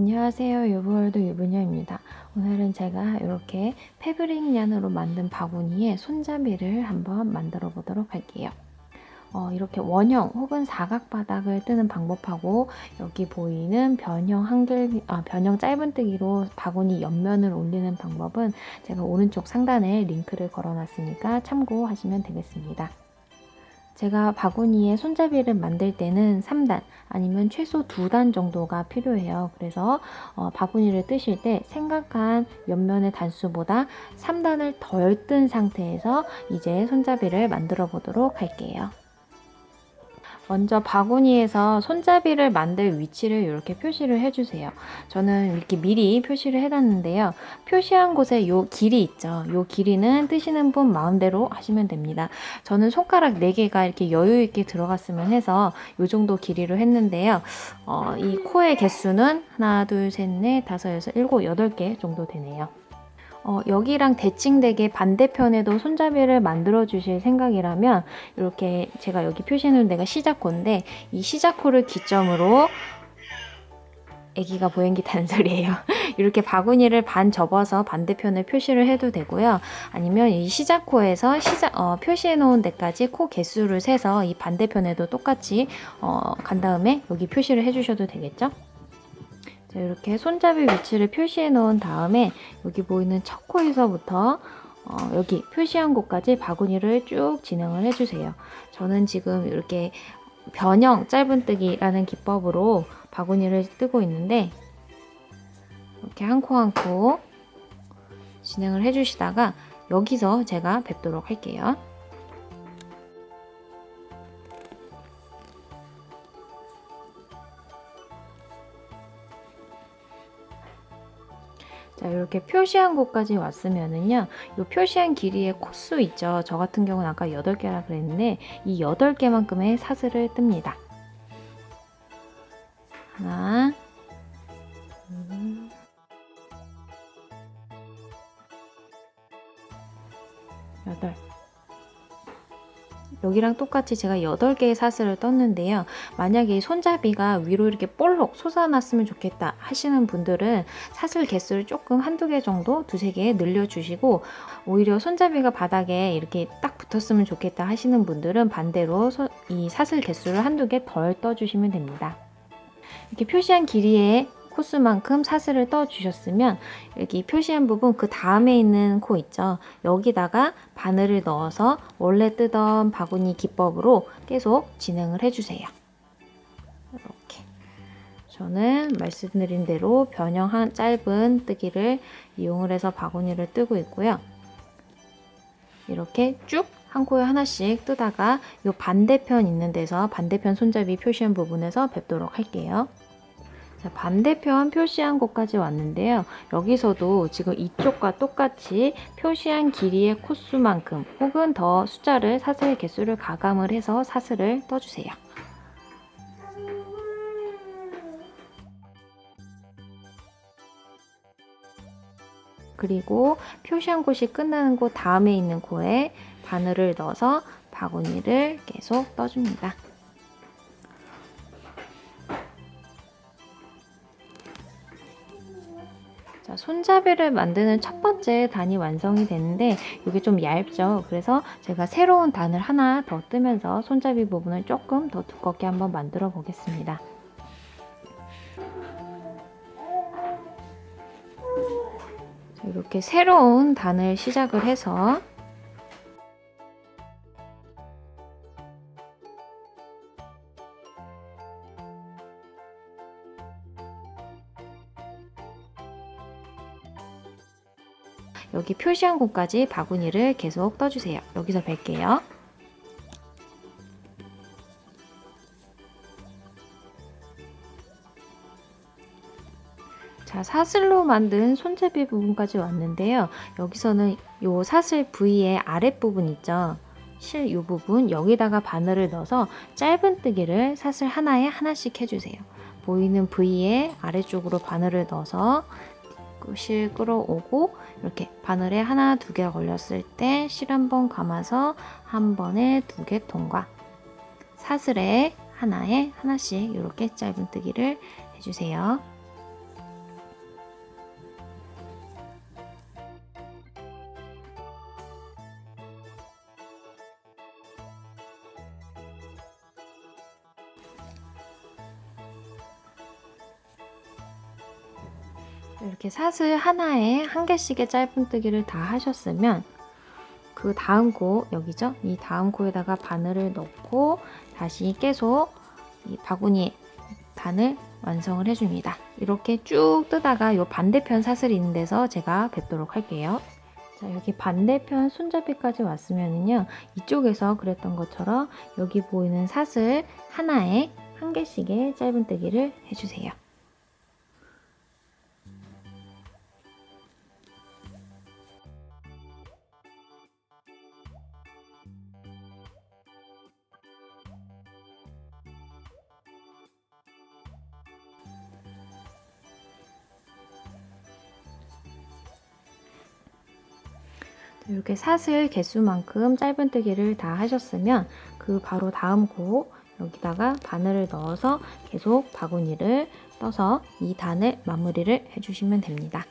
안녕하세요. 유브월드 유부녀입니다. 오늘은 제가 이렇게 패브릭 얀으로 만든 바구니에 손잡이를 한번 만들어 보도록 할게요. 어, 이렇게 원형 혹은 사각 바닥을 뜨는 방법하고 여기 보이는 변형 한글 아, 변형 짧은뜨기로 바구니 옆면을 올리는 방법은 제가 오른쪽 상단에 링크를 걸어놨으니까 참고하시면 되겠습니다. 제가 바구니에 손잡이를 만들 때는 3단 아니면 최소 2단 정도가 필요해요. 그래서 어, 바구니를 뜨실 때 생각한 옆면의 단수보다 3단을 덜 뜬 상태에서 이제 손잡이를 만들어 보도록 할게요. 먼저 바구니에서 손잡이를 만들 위치를 이렇게 표시를 해주세요. 저는 이렇게 미리 표시를 해놨는데요. 표시한 곳에 요 길이 있죠. 요 길이는 뜨시는 분 마음대로 하시면 됩니다. 저는 손가락 4개가 이렇게 여유 있게 들어갔으면 해서 요 정도 길이로 했는데요. 어, 이 코의 개수는 하나, 둘, 셋, 넷, 다섯, 여섯, 일곱, 여덟 개 정도 되네요. 어, 여기랑 대칭되게 반대편에도 손잡이를 만들어 주실 생각이라면 이렇게 제가 여기 표시해 놓은 데가 시작코인데 이 시작코를 기점으로 아기가 보행기 타는 소리예요. 이렇게 바구니를 반 접어서 반대편을 표시를 해도 되고요. 아니면 이 시작코에서 시작 어, 표시해 놓은 데까지 코 개수를 세서 이 반대편에도 똑같이 어, 간 다음에 여기 표시를 해주셔도 되겠죠? 자, 이렇게 손잡이 위치를 표시해 놓은 다음에 여기 보이는 첫 코에서부터 어, 여기 표시한 곳까지 바구니를 쭉 진행을 해주세요. 저는 지금 이렇게 변형 짧은뜨기라는 기법으로 바구니를 뜨고 있는데 이렇게 한 코 한 코 진행을 해주시다가 여기서 제가 뵙도록 할게요. 자, 이렇게 표시한 곳까지 왔으면은요, 이 표시한 길이의 코수 있죠. 저 같은 경우는 아까 8개라 그랬는데, 이 8개만큼의 사슬을 뜹니다. 하나, 둘, 여덟. 여기랑 똑같이 제가 8개의 사슬을 떴는데요. 만약에 이 손잡이가 위로 이렇게 볼록 솟아났으면 좋겠다 하시는 분들은 사슬 개수를 조금 한두 개 정도, 두세 개 늘려주시고 오히려 손잡이가 바닥에 이렇게 딱 붙었으면 좋겠다 하시는 분들은 반대로 소- 이 사슬 개수를 한두 개 덜 떠주시면 됩니다. 이렇게 표시한 길이의 코수만큼 사슬을 떠 주셨으면 여기 표시한 부분 그 다음에 있는 코 있죠. 여기다가 바늘을 넣어서 원래 뜨던 바구니 기법으로 계속 진행을 해주세요. 이렇게. 저는 말씀드린 대로 변형한 짧은 뜨기를 이용을 해서 바구니를 뜨고 있고요. 이렇게 쭉 한 코에 하나씩 뜨다가 이 반대편 있는 데서 반대편 손잡이 표시한 부분에서 뵙도록 할게요. 자, 반대편 표시한 곳까지 왔는데요. 여기서도 지금 이쪽과 똑같이 표시한 길이의 코수만큼 혹은 더 숫자를 사슬 개수를 가감을 해서 사슬을 떠주세요. 그리고 표시한 곳이 끝나는 곳 다음에 있는 코에 바늘을 넣어서 바구니를 계속 떠줍니다. 손잡이를 만드는 첫 번째 단이 완성이 되는데 이게 좀 얇죠. 그래서 제가 새로운 단을 하나 더 뜨면서 손잡이 부분을 조금 더 두껍게 한번 만들어 보겠습니다. 자, 이렇게 새로운 단을 시작을 해서 여기 표시한 곳까지 바구니를 계속 떠주세요. 여기서 뵐게요. 자, 사슬로 만든 손잡이 부분까지 왔는데요. 여기서는 요 사슬 부위의 아랫부분 있죠. 실 요 부분 여기다가 바늘을 넣어서 짧은뜨기를 사슬 하나에 하나씩 해주세요. 보이는 부위의 아래쪽으로 바늘을 넣어서 실 끌어오고 이렇게 바늘에 하나 두 개 걸렸을 때 실 한 번 감아서 한 번에 두 개 통과 사슬에 하나에 하나씩 이렇게 짧은 뜨기를 해주세요. 이렇게 사슬 하나에 한 개씩의 짧은뜨기를 다 하셨으면 그 다음 코 여기죠? 이 다음 코에다가 바늘을 넣고 다시 계속 이 바구니에 단을 완성을 해줍니다. 이렇게 쭉 뜨다가 이 반대편 사슬이 있는 데서 제가 뵙도록 할게요. 자, 여기 반대편 손잡이까지 왔으면은요, 이쪽에서 그랬던 것처럼 여기 보이는 사슬 하나에 한 개씩의 짧은뜨기를 해주세요. 이렇게 사슬 개수만큼 짧은뜨기를 다 하셨으면 그 바로 다음 코 여기다가 바늘을 넣어서 계속 바구니를 떠서 이 단을 마무리를 해주시면 됩니다.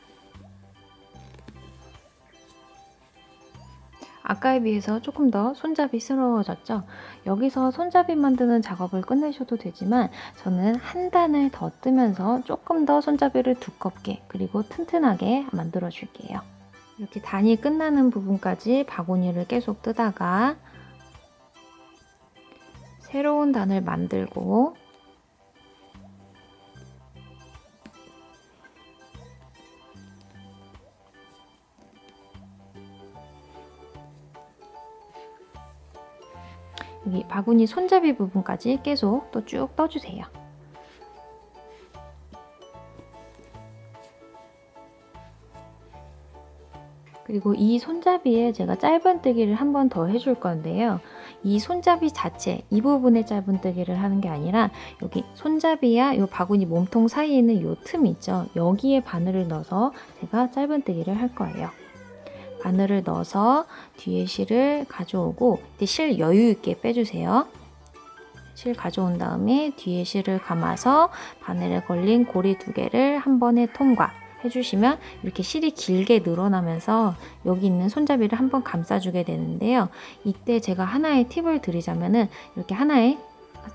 아까에 비해서 조금 더 손잡이스러워졌죠? 여기서 손잡이 만드는 작업을 끝내셔도 되지만 저는 한 단을 더 뜨면서 조금 더 손잡이를 두껍게 그리고 튼튼하게 만들어 줄게요. 이렇게 단이 끝나는 부분까지 바구니를 계속 뜨다가 새로운 단을 만들고 여기 바구니 손잡이 부분까지 계속 또 쭉 떠주세요. 그리고 이 손잡이에 제가 짧은뜨기를 한 번 더 해줄 건데요. 이 손잡이 자체, 이 부분에 짧은뜨기를 하는 게 아니라 여기 손잡이와 이 바구니 몸통 사이에 있는 이 틈 있죠. 여기에 바늘을 넣어서 제가 짧은뜨기를 할 거예요. 바늘을 넣어서 뒤에 실을 가져오고 실 여유 있게 빼주세요. 실 가져온 다음에 뒤에 실을 감아서 바늘에 걸린 고리 두 개를 한 번에 통과. 해주시면 이렇게 실이 길게 늘어나면서 여기 있는 손잡이를 한번 감싸주게 되는데요. 이때 제가 하나의 팁을 드리자면은 이렇게 하나의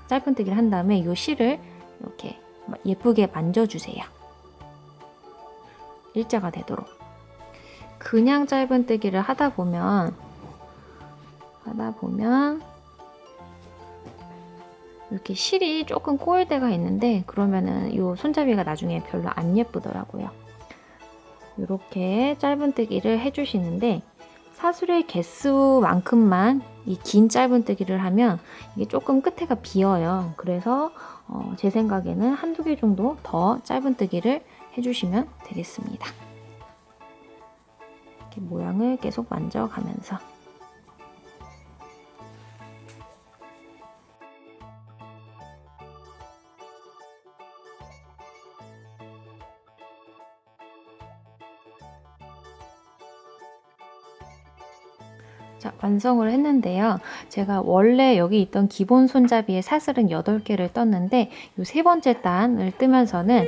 짧은뜨기를 한 다음에 이 실을 이렇게 예쁘게 만져주세요. 일자가 되도록. 그냥 짧은뜨기를 하다 보면 하다 보면 이렇게 실이 조금 꼬일 때가 있는데 그러면은 이 손잡이가 나중에 별로 안 예쁘더라고요. 이렇게 짧은뜨기를 해주시는데 사슬의 개수만큼만 이 긴 짧은뜨기를 하면 이게 조금 끝에가 비어요. 그래서 어, 제 생각에는 한두 개 정도 더 짧은뜨기를 해주시면 되겠습니다. 이렇게 모양을 계속 만져가면서 완성을 했는데요. 제가 원래 여기 있던 기본 손잡이의 사슬은 8개를 떴는데 이 세 번째 단을 뜨면서는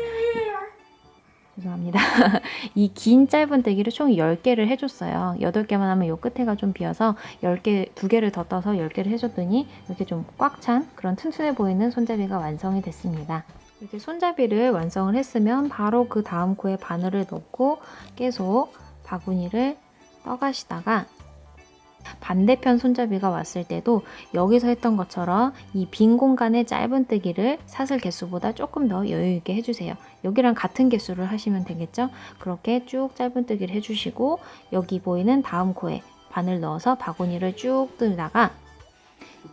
죄송합니다. 이 긴 짧은 뜨기를 총 10개를 해줬어요. 8개만 하면 이 끝에가 좀 비어서 10개, 2개를 더 떠서 10개를 해줬더니 이렇게 좀 꽉 찬 그런 튼튼해 보이는 손잡이가 완성이 됐습니다. 이렇게 손잡이를 완성을 했으면 바로 그 다음 코에 바늘을 넣고 계속 바구니를 떠가시다가 반대편 손잡이가 왔을 때도 여기서 했던 것처럼 이 빈 공간의 짧은뜨기를 사슬 개수보다 조금 더 여유 있게 해주세요. 여기랑 같은 개수를 하시면 되겠죠? 그렇게 쭉 짧은뜨기를 해주시고 여기 보이는 다음 코에 바늘 넣어서 바구니를 쭉 뜨다가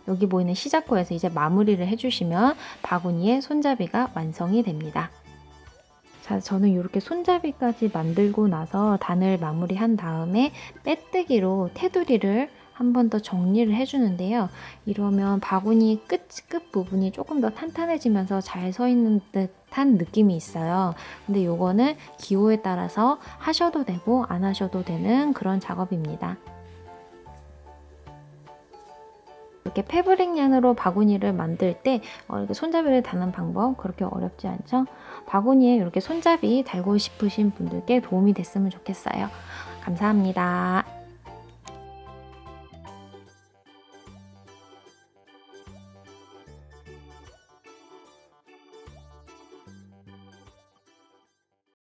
여기 보이는 시작 코에서 이제 마무리를 해주시면 바구니의 손잡이가 완성이 됩니다. 자, 저는 이렇게 손잡이까지 만들고 나서 단을 마무리한 다음에 빼뜨기로 테두리를 한 번 더 정리를 해주는데요. 이러면 바구니 끝, 끝 부분이 조금 더 탄탄해지면서 잘 서 있는 듯한 느낌이 있어요. 근데 요거는 기호에 따라서 하셔도 되고 안 하셔도 되는 그런 작업입니다. 이렇게 패브릭 얀으로 바구니를 만들 때 어, 이렇게 손잡이를 다는 방법 그렇게 어렵지 않죠? 바구니에 이렇게 손잡이 달고 싶으신 분들께 도움이 됐으면 좋겠어요. 감사합니다.